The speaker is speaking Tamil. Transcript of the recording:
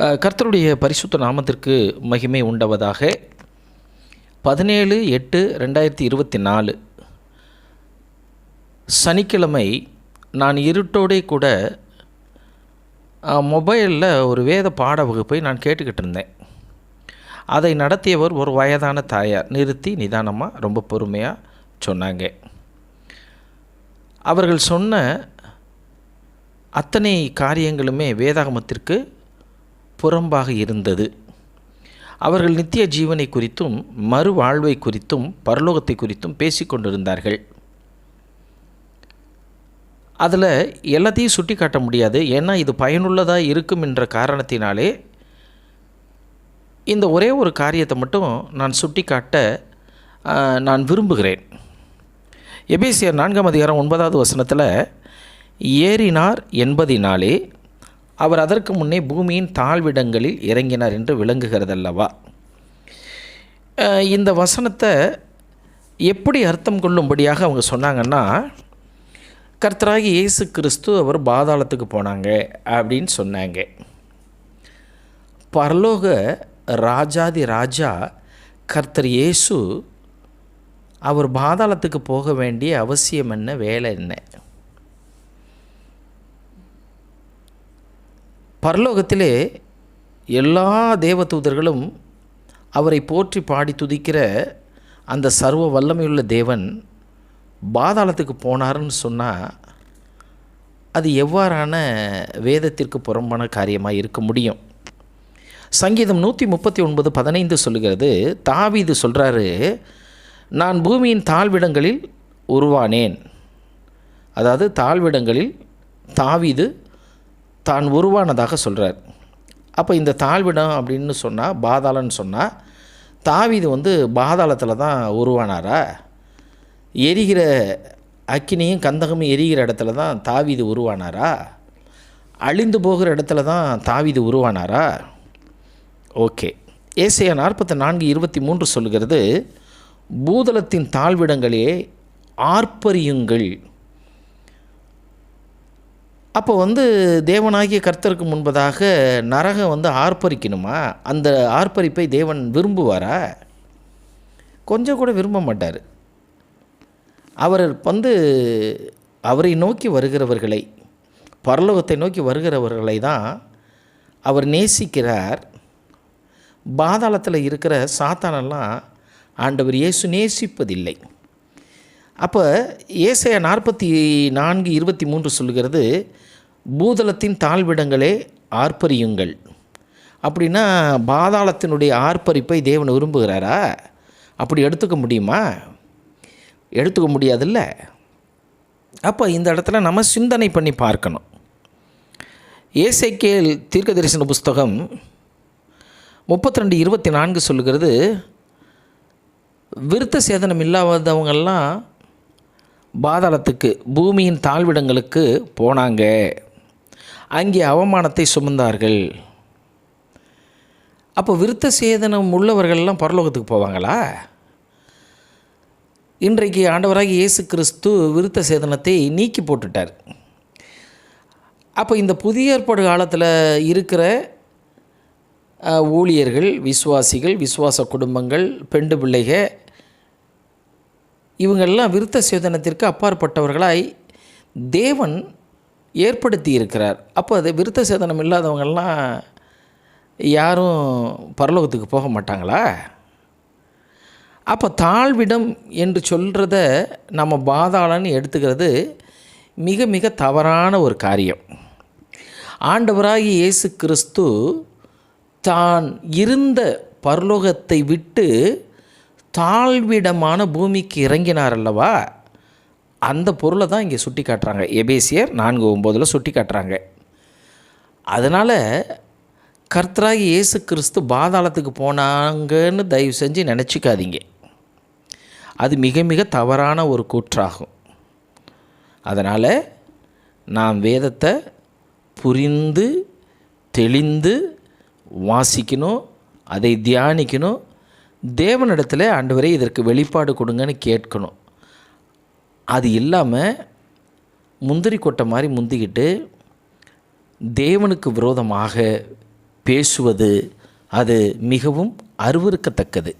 கர்த்தருடைய பரிசுத்த நாமத்திற்கு மகிமை உண்டவதாக. பதினேழு எட்டு ரெண்டாயிரத்தி இருபத்தி நாலு. சனிக்கிழமை நான் இருட்டோடே கூட மொபைலில் ஒரு வேத பாட வகுப்பை நான் கேட்டுக்கிட்டு இருந்தேன். அதை நடத்தியவர் ஒரு வயதான தாயார். நிறுத்தி நிதானமாக ரொம்ப பொறுமையாக சொன்னாங்க. அவர்கள் சொன்ன அத்தனை காரியங்களுமே வேதாகமத்திற்கு புறம்பாக இருந்தது. அவர்கள் நித்திய ஜீவனை குறித்தும் மறு வாழ்வை குறித்தும் பரலோகத்தை குறித்தும் பேசிக்கொண்டிருந்தார்கள் அதில் எல்லாத்தையும் சுட்டி காட்ட முடியாது. ஏன்னா இது பயனுள்ளதாக இருக்கும் என்ற காரணத்தினாலே இந்த ஒரே ஒரு காரியத்தை மட்டும் நான் சுட்டி காட்ட நான் விரும்புகிறேன். எபேசியர் நான்காம் அதிகாரம் ஒன்பதாவது வசனத்தில் ஏறினார் என்பதினாலே அவர் அதற்கு முன்னே பூமியின் தாழ்விடங்களில் இறங்கினார் என்று விளங்குகிறதல்லவா? இந்த வசனத்தை எப்படி அர்த்தம் கொள்ளும்படியாக அவங்க சொன்னாங்கன்னா கர்த்தராகி இயேசு கிறிஸ்து அவர் பாதாளத்துக்கு போனாங்க அப்படின்னு சொன்னாங்க. பரலோக ராஜாதி ராஜா கர்த்தர் இயேசு அவர் பாதாளத்துக்கு போக வேண்டிய அவசியம் என்ன வேலை என்ன? பரலோகத்திலே எல்லா தேவதூதர்களும் அவரை போற்றி பாடி துதிக்கிற அந்த சர்வ வல்லமையுள்ள தேவன் பாதாளத்துக்கு போனாருன்னு சொன்னால் அது எவ்வாறான வேதத்திற்கு புறம்பான காரியமாக இருக்க முடியும்? சங்கீதம் நூற்றி முப்பத்தி ஒன்பது பதினைந்து சொல்லுகிறது தாவிது சொல்கிறாரு நான் பூமியின் தாழ்விடங்களில் உருவானேன். அதாவது தாழ்விடங்களில் தாவிது தான் உருவானதாக சொல்கிறார் அப்போ இந்த தாழ்விடம் அப்படின்னு சொன்னால் பாதாளன்னு சொன்னால் தாவீது வந்து பாதாளத்தில் தான் உருவானாரா? எரிகிற அக்கினியும் கந்தகமும் எரிகிற இடத்துல தான் தாவிது உருவானாரா? அழிந்து போகிற இடத்துல தான் தாவிது உருவானாரா? ஓகே. ஏசையா நாற்பத்தி நான்கு இருபத்தி மூன்று சொல்கிறது பூதலத்தின் தாழ்விடங்களே ஆர்ப்பரியுங்கள். அப்போ வந்து தேவனாகிய கர்த்தருக்கு முன்பதாக நரகம் வந்து ஆர்ப்பரிக்கணுமா? அந்த ஆர்ப்பரிப்பை தேவன் விரும்புவாரா? கொஞ்சம் கூட விரும்ப மாட்டார். அவர் வந்து அவரை நோக்கி வருகிறவர்களை பரலோகத்தை நோக்கி வருகிறவர்களை தான் அவர் நேசிக்கிறார். பாதாளத்தில் இருக்கிற சாத்தானெல்லாம் ஆண்டவர் இயேசு நேசிப்பதில்லை. அப்போ ஏசைய நாற்பத்தி நான்கு இருபத்தி மூன்று சொல்லுகிறது பூதலத்தின் தாழ்விடங்களே ஆர்ப்பரியுங்கள். அப்படின்னா பாதாளத்தினுடைய ஆர்ப்பரிப்பை தேவன் விரும்புகிறாரா? அப்படி எடுத்துக்க முடியுமா? எடுத்துக்க முடியாதுல்ல. அப்போ இந்த இடத்துல நம்ம சிந்தனை பண்ணி பார்க்கணும். ஏசைக்கேல் தீர்க்க தரிசன புஸ்தகம் முப்பத்தி ரெண்டு இருபத்தி நான்கு சொல்லுகிறது விருத்த சேதனம் இல்லாதவங்கெல்லாம் பாதாளத்துக்கு பூமியின் தாழ்விடங்களுக்கு போனாங்க. அங்கே அவமானத்தை சுமந்தார்கள். அப்போ விருத்த சேதனம் உள்ளவர்கள்லாம் பரலோகத்துக்கு போவாங்களா? இன்றைக்கு ஆண்டவராக இயேசு கிறிஸ்து விருத்த சேதனத்தை நீக்கி போட்டுட்டார். அப்போ இந்த புதிய ஏற்பாடு காலத்தில் இருக்கிற ஊழியர்கள் விசுவாசிகள் விசுவாச குடும்பங்கள் பெண்டு பிள்ளைகள் இவங்கெல்லாம் விருத்த சேதனத்திற்கு அப்பாற்பட்டவர்களாய் தேவன் ஏற்படுத்தி இருக்கிறார் அப்போ அது விருத்த சேதனம் இல்லாதவங்கள்லாம் யாரும் பரலோகத்துக்கு போக மாட்டாங்களா? அப்போ தாழ்விடம் என்று சொல்கிறத நம்ம பாதாளன்னு எடுத்துக்கிறது மிக மிக தவறான ஒரு காரியம். ஆண்டவராகி இயேசு கிறிஸ்து தான் இருந்த பரலோகத்தை விட்டு தாழ்விடமான பூமிக்கு இறங்கினார் அல்லவா? அந்த பொருளை தான் இங்கே சுட்டி காட்டுறாங்க. எபேசியர் நான்கு ஒம்போதில் சுட்டி காட்டுறாங்க. அதனால் கர்த்தராகி இயேசு கிறிஸ்து பாதாளத்துக்கு போனாங்கன்னு தயவு செஞ்சு நினச்சிக்காதீங்க. அது மிக மிக தவறான ஒரு கூற்றாகும். அதனால் நாம் வேதத்தை புரிந்து தெளிந்து வாசிக்கணும் அதை தியானிக்கணும் தேவனிடத்தில் ஆண்டவரே இதற்கு வெளிப்பாடு கொடுங்கன்னு கேட்கணும். அது இல்லாமல் முந்திரி கொட்டை மாதிரி முந்திக்கிட்டு தேவனுக்கு விரோதமாக பேசுவது அது மிகவும் அருவறுக்கத்தக்கது